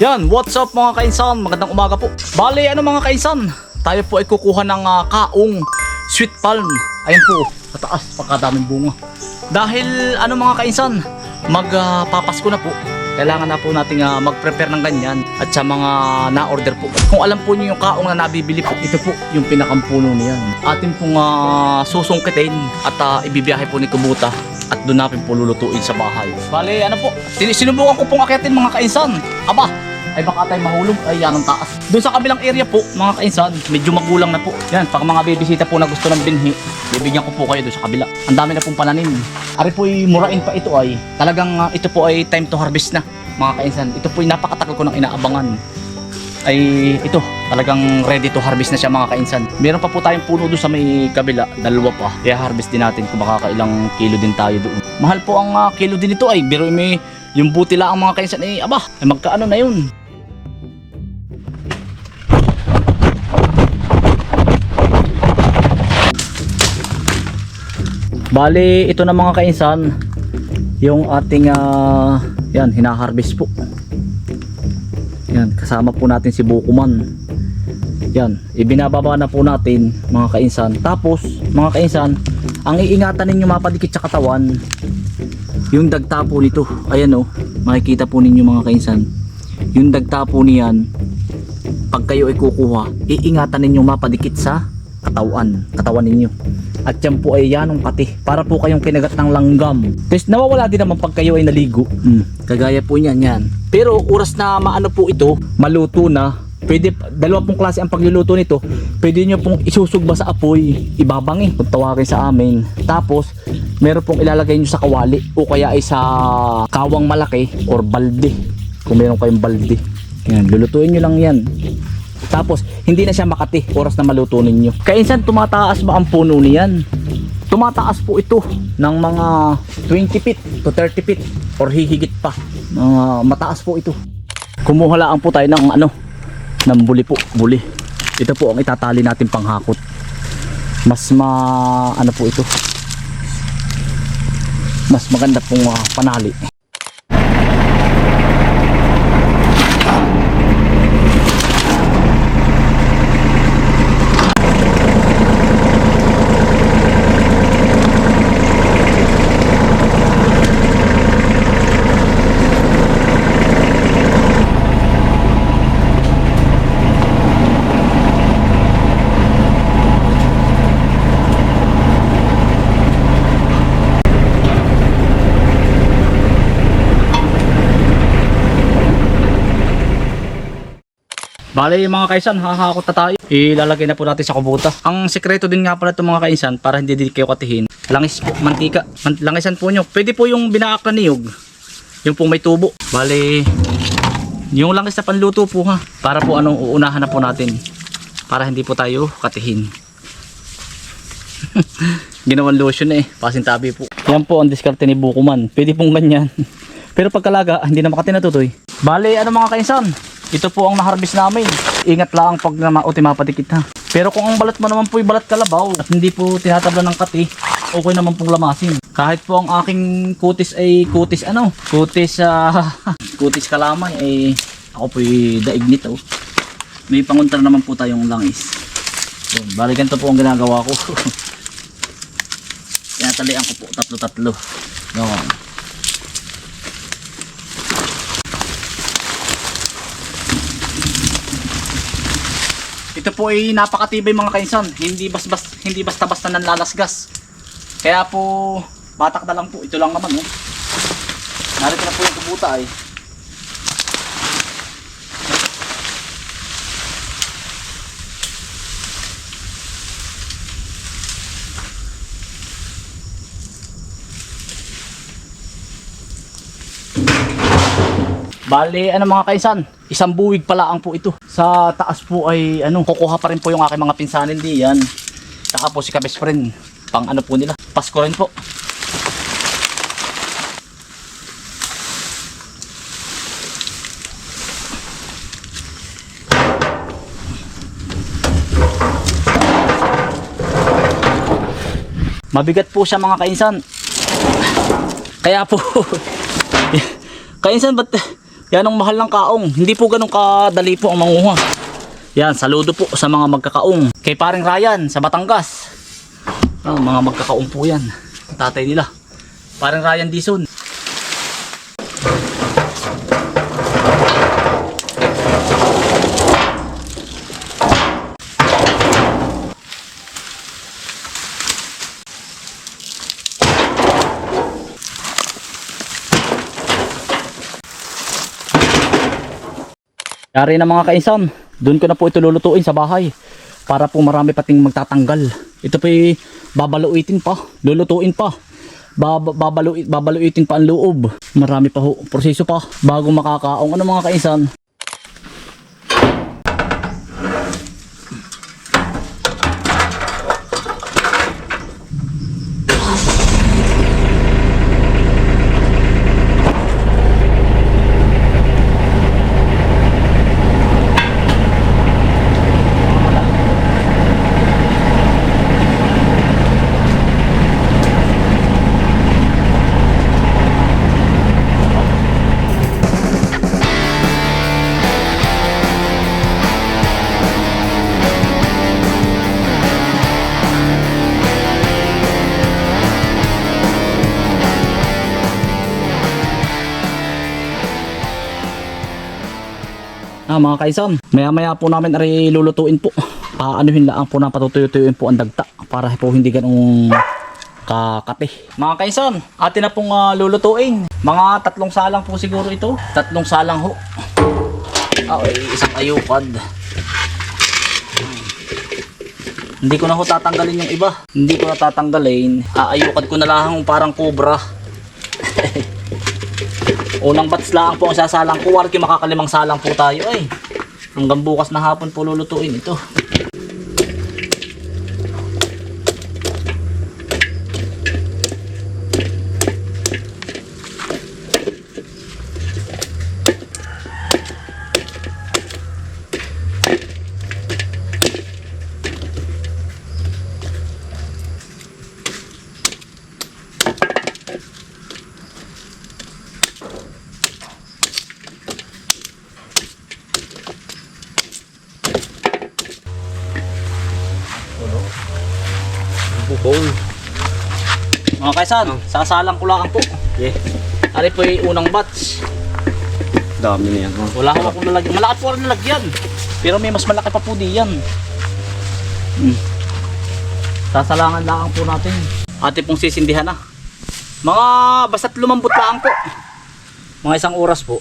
Yan, what's up mga kainsan? Magandang umaga po. Bale, ano mga kainsan? Tayo po ay kukuha ng ah, kaong sweet palm. Ayan po, mataas, pagkadaming bunga. Dahil ano mga kainsan, magpapasko na po. Kailangan na po nating ah, mag-prepare ng ganyan at sa mga na-order po. Kung alam po niyo yung kaong na nabibili po, ito po yung pinakampuno niyan. Atin pong ah, susungkitin at ah, ibibiyahe po ni Kubuta at doon natin po lulutuin sa bahay. Bale, ano po, sin- sinubukan ko pong akitin mga kainsan. Aba, ay baka tayo mahulog. Ay, yan ang taas. Doon sa kabilang area po, mga kainsan, medyo magulang na po. Yan, pag mga bibisita po na gusto ng binhi, bibigyan ko po kayo doon sa kabila. Ang dami na pong pananim. Ari po ay murain pa ito ay. Talagang ah, ito po ay time to harvest na, mga kainsan. Ito po ay napakatagal ko nang inaabangan ay ito talagang ready to harvest na siya mga kainsan. Meron pa po tayong puno doon sa may kabila. Dalawa pa. Kaya harvest din natin kung makakailang kilo din tayo doon. Mahal po ang ah, kilo din ito ay. Pero may yung buti lang ang mga kainsan ay aba ay magkaano na yun? Bali, ito na mga kainsan, yung ating ah, yan, hinaharvest po. Yan, kasama po natin si Bukuman. Yan, ibinababa na po natin mga kainsan. Tapos, mga kainsan, ang iingatan ninyo mapadikit sa katawan, yung dagta po nito. Ayan oh, makikita po ninyo mga kainsan. Yung dagta po niyan, pag kayo ay kukuha, iingatan ninyo mapadikit sa katawan, katawan ninyo. At yan po ay yanong pati para po kayong kinagat ng langgam. Tapos nawawala din naman pag kayo ay naligo. Hmm, kagaya po niyan yan. Pero oras na maano po ito, maluto na, pwede, dalawa pong klase ang pagluluto nito. Pwede nyo pong isusugba sa apoy, ibabangi kung tawagin sa amin. Tapos, meron pong ilalagay nyo sa kawali o kaya ay sa kawang malaki or balde. Kung meron kayong balde. Yan, lulutuin nyo lang yan. Tapos, hindi na siya makati oras na maluto ninyo. Kainsan, tumataas ba ang puno niyan? Tumataas po ito ng mga 20 feet to 30 feet or hihigit pa. Mga mataas po ito. Kumuha lang po tayo ng ano, ng buli po, buli. Ito po ang itatali natin panghakot. Mas ma ano po ito. Mas maganda pong ah, panali. Bale mga kaisan, hahakot na tayo. Ilalagay na po natin sa kubuta. Ang sekreto din nga pala itong mga kaisan para hindi din kayo katihin. Langis po, mantika. Man- langisan po nyo. Pwede po yung binaak na niyog. Yung pong may tubo. Bale, yung langis na panluto po ha. Para po anong uunahan na po natin. Para hindi po tayo katihin. Ginawan lotion eh. Pasintabi po. Yan po ang diskarte ni Bukuman. Pwede pong ganyan. Pero pagkalaga, hindi na makati natutoy. Bale, ano mga kainsan? Ito po ang na-harvest namin. Ingat lang pag na mauti mapadikit ha. Pero kung ang balat mo naman po ay balat kalabaw at hindi po tinatabla ng kati, okay naman pong lamasin. Kahit po ang aking kutis ay kutis ano, kutis ah, kutis kalamay ay ako po daig nito. May panguntra naman po tayong langis. Yun, bali ganito po ang ginagawa ko. Tinatalian ko po tatlo-tatlo. Yun. Ito po ay napakatibay mga kainsan. Hindi bas bas hindi basta-basta nanlalasgas. Kaya po batak na lang po. Ito lang naman oh. Narito na po yung kubuta ay. Bale, ano mga kaisan, isang buwig pala ang po ito. Sa taas po ay ano, kukuha pa rin po yung aking mga pinsanin diyan. Saka po si ka-best friend, pang ano po nila, Pasko rin po. Mabigat po siya mga kainsan. Kaya po, kainsan ba't Yan ang mahal ng kaong. Hindi po ganun kadali po ang manguha. Yan, saludo po sa mga magkakaong. Kay paring Ryan sa Batangas. Ah, mga magkakaong po yan. Tatay nila. Paring Ryan Dison. Yari na mga kainsan, doon ko na po ito lulutuin sa bahay para po marami pating magtatanggal. Ito po babaluitin pa, lulutuin pa. Bab babalu babaluitin pa ang loob. Marami pa ho, proseso pa bago makakaong. Ano mga kainsan? Ah, mga kaisan, maya maya po namin ari lulutuin po. Paanuhin lang po na patutuyutuyin po ang dagta para po hindi ganong kakate. Mga kaisan, atin na pong ah, lulutuin. Mga tatlong salang po siguro ito. Tatlong salang ho. Ah, ay, isang ayukad. Hindi ko na ho tatanggalin yung iba. Hindi ko na tatanggalin. Aayukad ko na lang parang cobra. Unang bats lang po ang sasalang ko. Makakalimang salang po tayo ay. Hanggang bukas na hapon po lulutuin ito. Bukol. Mga kaisan, sasalang ko lang po. Yeah. Ari po yung unang batch. Dami na yan. Oh. Wala ko akong lalagyan. Malaki po ang lalagyan. Pero may mas malaki pa po diyan. Hmm. Sasalangan lang po natin. Ate pong sisindihan na. Mga basta't lumambot lang po. Mga isang oras po.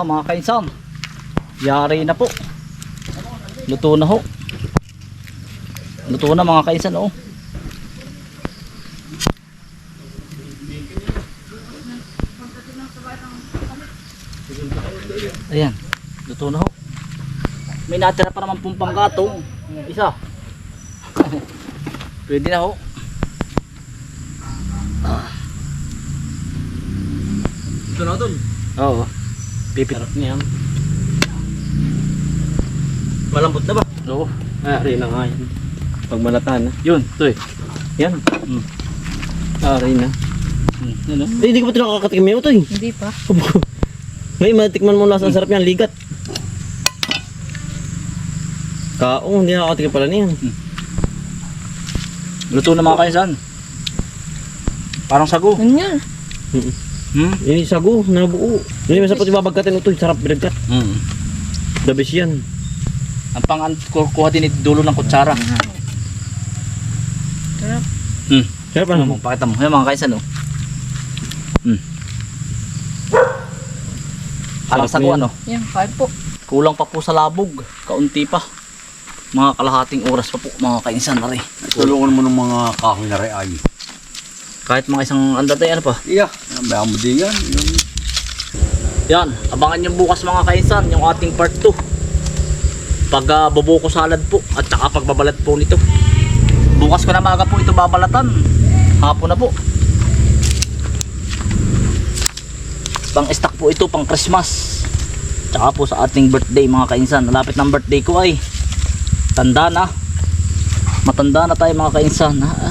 Ah, mga kainsan. Yari na po. Luto na ho. Luto na mga kainsan, oh. Ayan. Luto na ho. May natira pa naman pong panggatong. Isa. Pwede na ho. Ito na dun. Oo. Pipit. Sarap niyan. Malambot na ba? Oo. Ari na nga yan. Pag malatan na. Yun, to eh. Yan. Mm. Ari na. Hmm. Ano? Eh, hindi ko pa ito nakakatikim yun ito eh. Hindi pa. Ngayon, matikman mo lasa. Ang sarap yan. Ligat. Kaong, hindi nakakatikim pala niyan. Luto na mga kainsan. Parang sago. Ano yan? Hmm? Yung sago, nabuo. Hindi masarap ito babagkatin ito. Sarap binagkat. Hmm. The best yan. Ang pang kuha din ito dulo ng kutsara. Sarap. Hmm. Sarap Ano ano? mo, pakita mo. Yan mga kaisan oh. Hmm. Parang Sarap sago ano. Yan, kain po. Kulang pa po sa labog. Kaunti pa. Mga kalahating oras pa po mga kainsan na rin. Tulungan mo ng mga kahoy na rin ay. Kahit mga isang andatay ano pa. Iya, may mo din yan. Yung Yan, abangan nyo bukas mga kainsan yung ating part 2. Pag uh, bubuko salad po at saka pagbabalat po nito. Bukas ko na maga po ito babalatan. Hapon na po. Pang stock po ito pang Christmas. Tsaka po sa ating birthday mga kainsan. Malapit ng birthday ko ay tanda na. Matanda na tayo mga kainsan. Ha?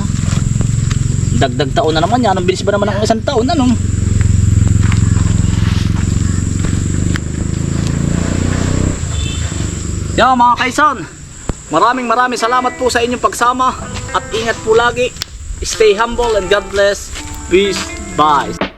Dagdag taon na naman yan. Ang bilis ba naman ng isang taon? Ano? Yan mga kaisan. Maraming maraming salamat po sa inyong pagsama at ingat po lagi. Stay humble and God bless. Peace. Bye.